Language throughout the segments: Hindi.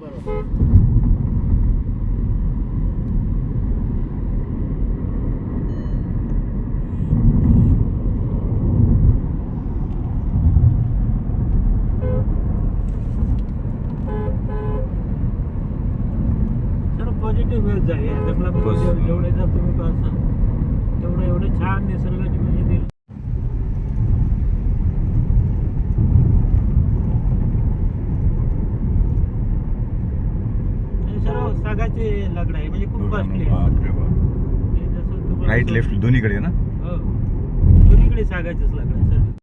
બરોબર. सर्व सागाचे लाकड आहे म्हणजे खूप कॉस्टली आहे. बापरे बाप. हे जसं तुम्हाला राईट असं- लेफ़्ट दोन्हीकडे ना? हो. दोन्हीकडे सागाचेच लाकड आहे सर्व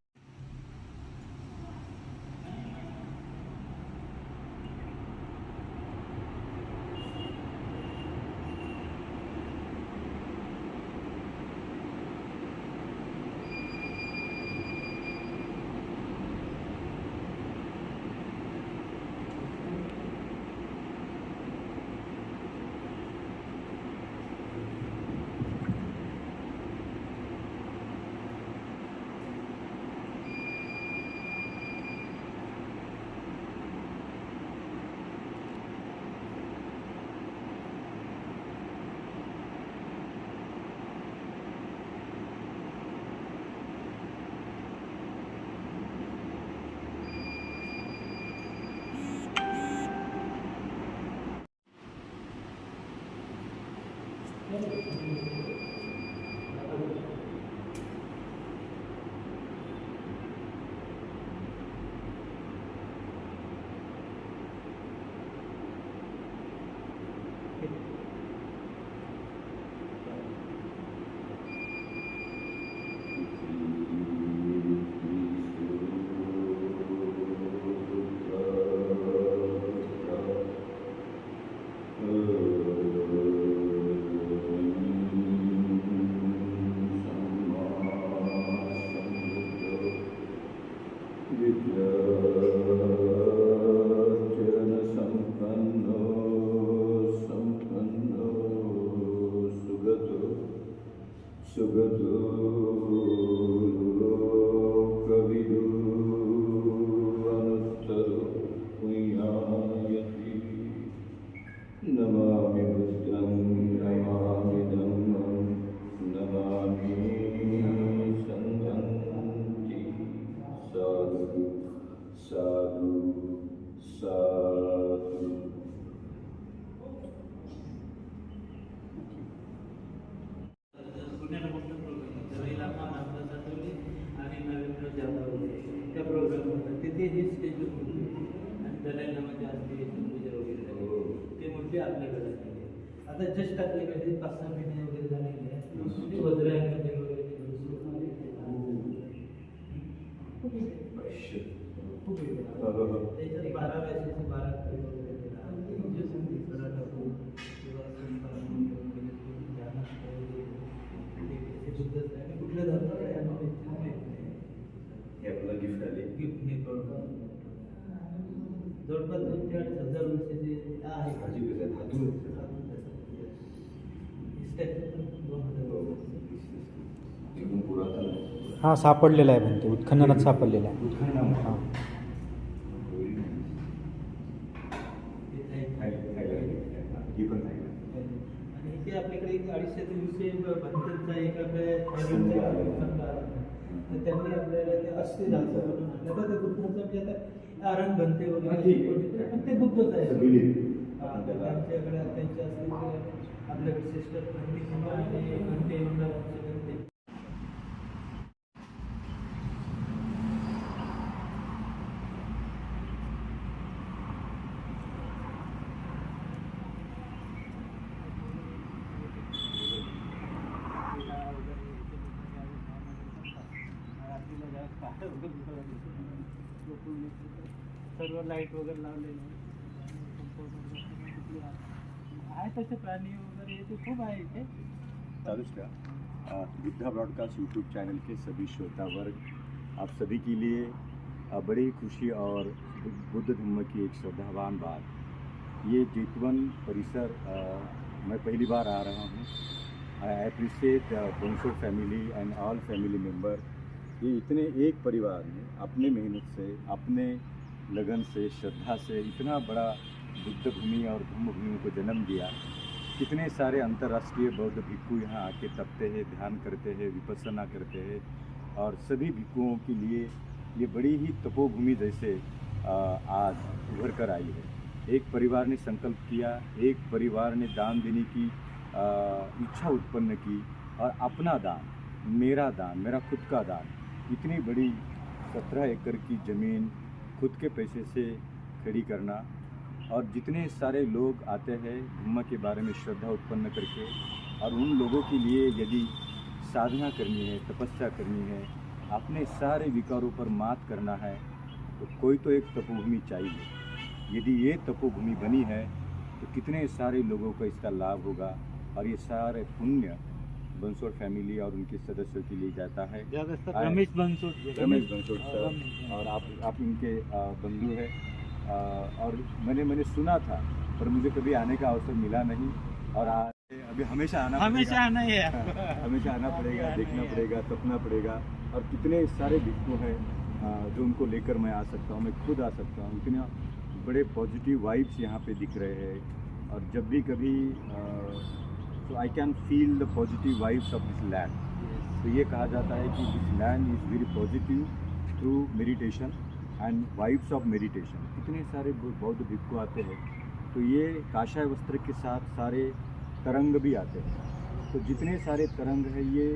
सुगतो कविदो अनुत्तरो पुण्यायति नमामि बुद्धं नमामि धम्मं नमामि सङ्घन्ति साधु साधु साधु पुण्याला मोठा प्रोग्राम होता रहिलामा माता सातवली आणि नरेंद्र जाधव त्या ही स्टेज होती आणि दलाई लामाच्या हस्ते पूजा वगैरे झाली ते मूर्ती आपल्याकडे आहे. आता जस्ट आपल्याकडे पाच सहा महिने वगैरे झालेले ते. खूप आहे. खूप आहे. त्याच्यात बारा व्यासाचे बारा ते किंवा संतान वगैरे ते ध्यानात वगैरे ते- ते बुद्धच आहे. आणि कुठल्या धर्माला आहे आम्हाला इथे माहित नाही. हे आपलं गिफ्ट आले गिफ्ट हे करून जवळपास दोन ते अडीच हज़ार वर्षाचे आहे भाजी कसं आहे? हातून स्टॅच्यू पण दोन हज़ार वर्षाचे. एकदम पुरातन आहे. हा सापडलेला आहे पण ते उत्खननात सापडलेला आहे उत्खनन हा. ते आहे. ही पण आहे आणि इथे आपल्याकडे एक अडीचशे तीनशे भक्तांचा एक आपल्या संघ थायलंडचा आहे. संघ आहे. तर त्यांनी आपल्याला ते अस्थि दाखल बनवून आणलं तर ते बुद्धाचं म्हणजे आता अरण बनते हा, वगैरे ठीक आहे. पण ते बुद्धच आहे असं believe. हा, आपण तर त्याला- त्यांच्याकडे त्यांच्या अस्तित्व आपल्याकडे सिस्टर पंडित आणि घंटे मंडळाचे घंटे सर्व लाईट वगैरे लावलेले आहे तसे प्राणी ते ब्रॉडकास्ट यूट्यूब चैनल के सभी श्रोता वर्ग, आप सभी के लिए बड़ी खुशी और बुद्ध धम्म की एक श्रद्धावान बात। ये जेतवन परिसर मैं पहली बार आ रहा हूँ। I appreciate family and all family member ये इतने एक परिवार ने अपने मेहनत से, अपने लगन से, श्रद्धा से इतना बड़ा बुद्ध भूमि और धम्म भूमि को जन्म दिया। कितने सारे अंतर्राष्ट्रीय बौद्ध भिक्खु यहाँ आके तपते हैं, ध्यान करते हैं, विपसना करते हैं और सभी भिक्खुओं के लिए ये बड़ी ही तपोभूमि जैसे आज उभर कर आई है। एक परिवार ने संकल्प किया, एक परिवार ने दान देने की इच्छा उत्पन्न की और अपना दान, मेरा दान, मेरा खुद का दान इतनी बड़ी सत्रह एकड़ की ज़मीन खुद के पैसे से खड़ी करना और जितने सारे लोग आते हैं धम्म के बारे में श्रद्धा उत्पन्न करके और उन लोगों के लिए यदि साधना करनी है, तपस्या करनी है अपने सारे विकारों पर मात करना है तो कोई तो एक तपोभूमि चाहिए। यदि ये तपोभूमि बनी है तो कितने सारे लोगों को इसका लाभ होगा और ये सारे पुण्य बंसोड़ फैमिली और उनके सदस्यों के लिए जाता है। रमेश बंसोड़ जी। रमेश बंसोड़ हाँ, सर। और आप आप इनके बंधु हैं। और मैंने मैंने सुना था पर मुझे कभी आने का अवसर मिला नहीं। और अभी हमेशा आना हमेशा आना ही है। हमेशा आना पड़ेगा देखना पड़ेगा तपना पड़ेगा। और कितने सारे भिक्खु हैं जो उनको लेकर मैं आ सकता हूँ मैं खुद आ सकता हूँ। इतने बड़े पॉजिटिव वाइब्स यहाँ पे दिख रहे हैं। और जब भी कभी तो I can feel the positive vibes of this land तो ये कहा जाता है कि this land is very positive through meditation and vibes of meditation इतने सारे बौद्ध भिक्खु आते हैं। तो ये काशाय वस्त्र के साथ सारे तरंग भी आते हैं। तो जितने सारे तरंग हैं ये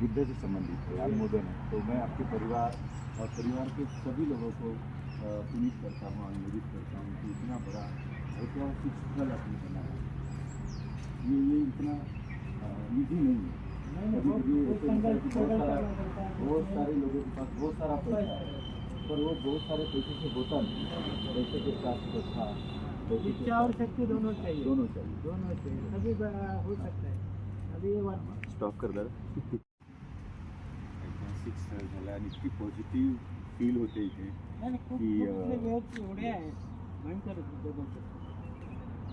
बुद्ध से संबंधित है अनुमोदन है। तो मैं आपके परिवार और परिवार के सभी लोगों को पुनीत करता हूँ अनुमोदित करता हूँ कि इतना बड़ा ऐतिहासिक स्थल आपने बनाया ये ये इतना ईजी नहीं है। कभी कभी बहुत- सारा है। लोगों के पास बहुत सारा पैसा है। पर वो बहुत सारे पैसे से होता नहीं पैसे के साथ पैसे के इच्छा और शक्ति दोनों चाहिए। दोनों चाहिए। दोनों चाहिए। तभी हो सकता है। अभी ये स्टॉप कर दादा ऐतिहासिक स्थळ झालं आणि इतकी पॉझिटिव्ह फील होते इथे की, एवढे आहे भयंकर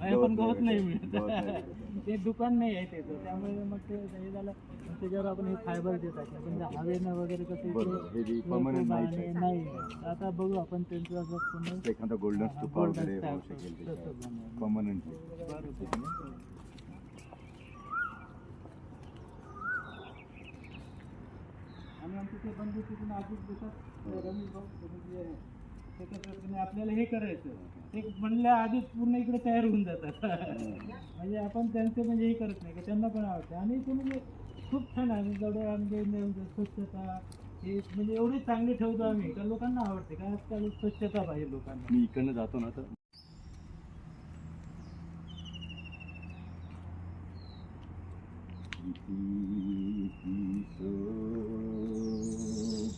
नाही गवत पण गवत नाही मिळत. ते दुकान नाही आहे त्याचं त्यामुळे मग ते हे झालं. त्याच्यावर आपण हे फायबर जे टाकलं पण हवेनं वगैरे कसं. हे नाही आता बघू आपण त्यांचं असं एखादा गोल्डन स्तूपा वगैरे होऊ शकेल. परमनंटली आणि आमचे ते बंधू तिथून आधीच देतात. रमेश भाऊ आपल्याला हे करायचं ते म्हणल्या आधीच पूर्ण इकडे तयार होऊन जातात. म्हणजे आपण त्यांचे म्हणजे हे करत नाही का त्यांना पण आवडते. आणि ते म्हणजे खूप छान आहे. जेवढे आमचे स्वच्छता हे म्हणजे एवढी चांगली ठेवतो आम्ही का लोकांना आवडते. का आजकाल स्वच्छता पाहिजे लोकांना. मी इकडनं जातो ना तर.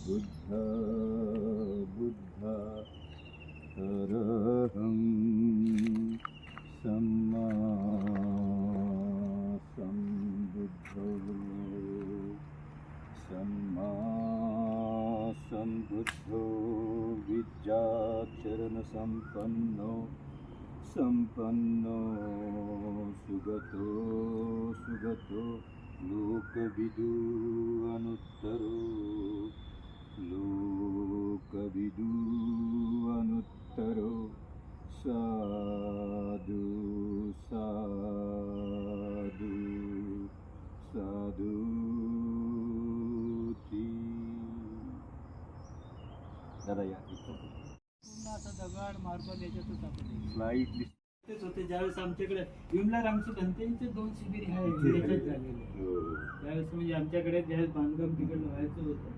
बुद्ध सुगतो सुगतो लोकविदु अनुत्तरो। लोकविदु अनुत्तरो साधु साधु साधु दादा या पूर्ण तेच होते. ज्यावेळेस आमच्याकडे विमला रामची धनतेचे दोन शिबिर आहे याच्यात झालेले. त्यावेळेस म्हणजे आमच्याकडे ज्यावेळेस बांधकाम तिकडलं व्हायचं होतं.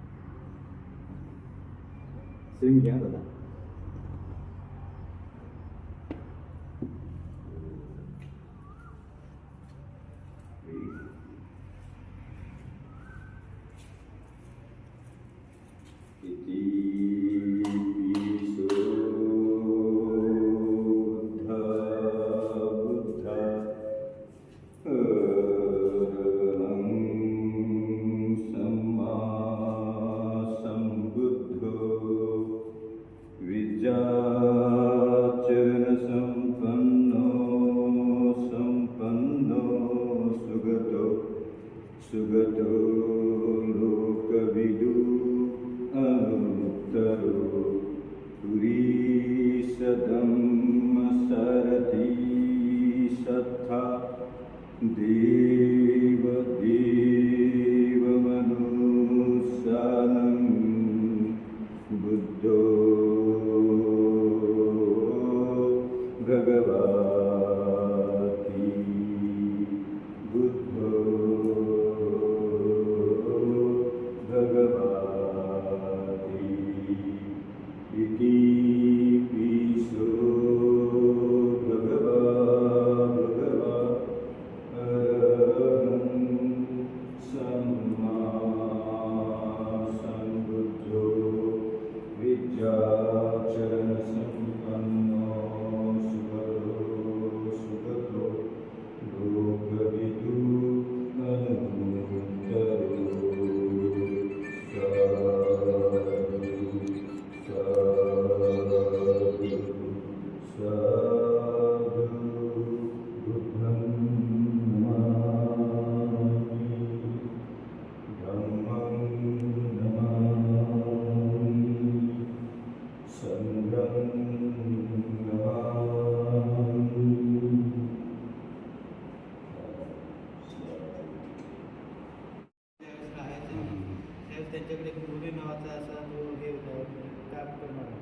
त्यांच्याकडे एक मुली नावाचा असा तो हे होता काम करणारा.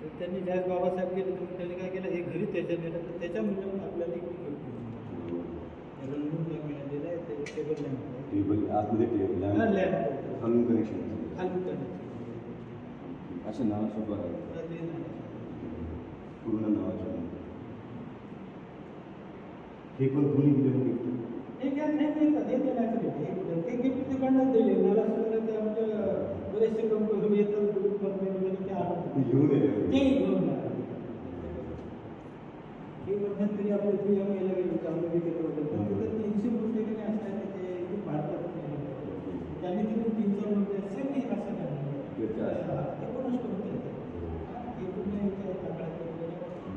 तर त्यांनी ज्यावेळेस बाबासाहेब गेले तर त्यांनी काय केलं हे घरी त्याच्या नेलं तर त्याच्या मुलांना आपल्याला एक मिळालेलं आहे ते टेबल लॅम्प टेबल आतमध्ये टेबल लॅम्प. हलून कनेक्शन खाली करण्याचं असं नाव सोपं आहे. नाही. पूर्ण नावाचं हे पण कोणी दिलेलं गिफ्ट हे नाही का, हे देण्याचं gift. हे ते गिफ्ट तिकडनंच दिले मला सुद्धा ते आमच्या बरेचसे कंपनी येतात ग्रुप कंपनी ते ते ते घेऊन आले. हे आहे. हा, ते कोणाच करून देतात. हे पूर्ण इथे काकड्यात वगैरे.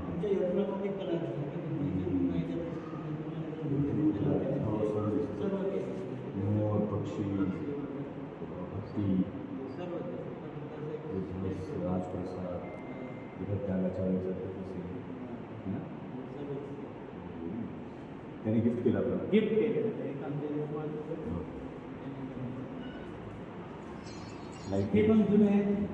आमच्या यंत्रामध्ये कला आहे. ते पूर्ण याच्यात हो, सर्व दिसतं. सर्व केलं. मोर पक्षी हत्ती सर्व दिवस राजप्रसाद इथं त्यागाच्या वेळेचं है ना? त्याने गिफ्ट केलं आपल्याला गिफ्ट होतं. लाईट हे पण जुने आहेत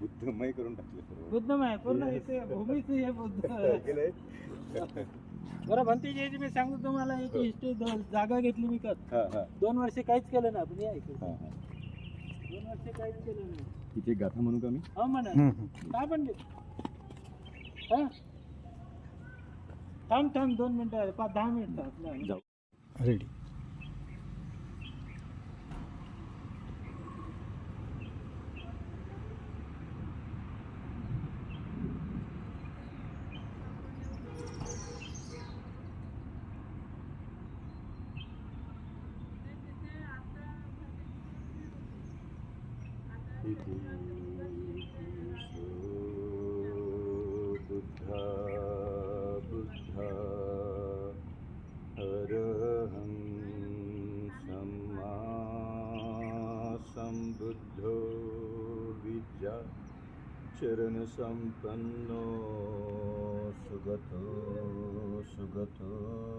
बुद्धमय करून टाकले सर्व. बुद्धमय आहे. पूर्ण इथे भूमीच हे बुद्ध. केलंय? बरं भंती जी मी सांगतो तुम्हाला याची हिस्ट्री जागा घेतली मी का हा, हा, दोन वर्ष काहीच केलं नाही आपण या इकडे. हा, हा. दोन वर्ष काहीच केलं नाही. तिथे गाथा म्हणू का मी? हो म्हणा. काय पण हा? थांब थांब दोन मिनिटं पाच दहा मिनिटं. जाऊ. रेडी चरणसम्पन्नो सुगतो सुगतो। यति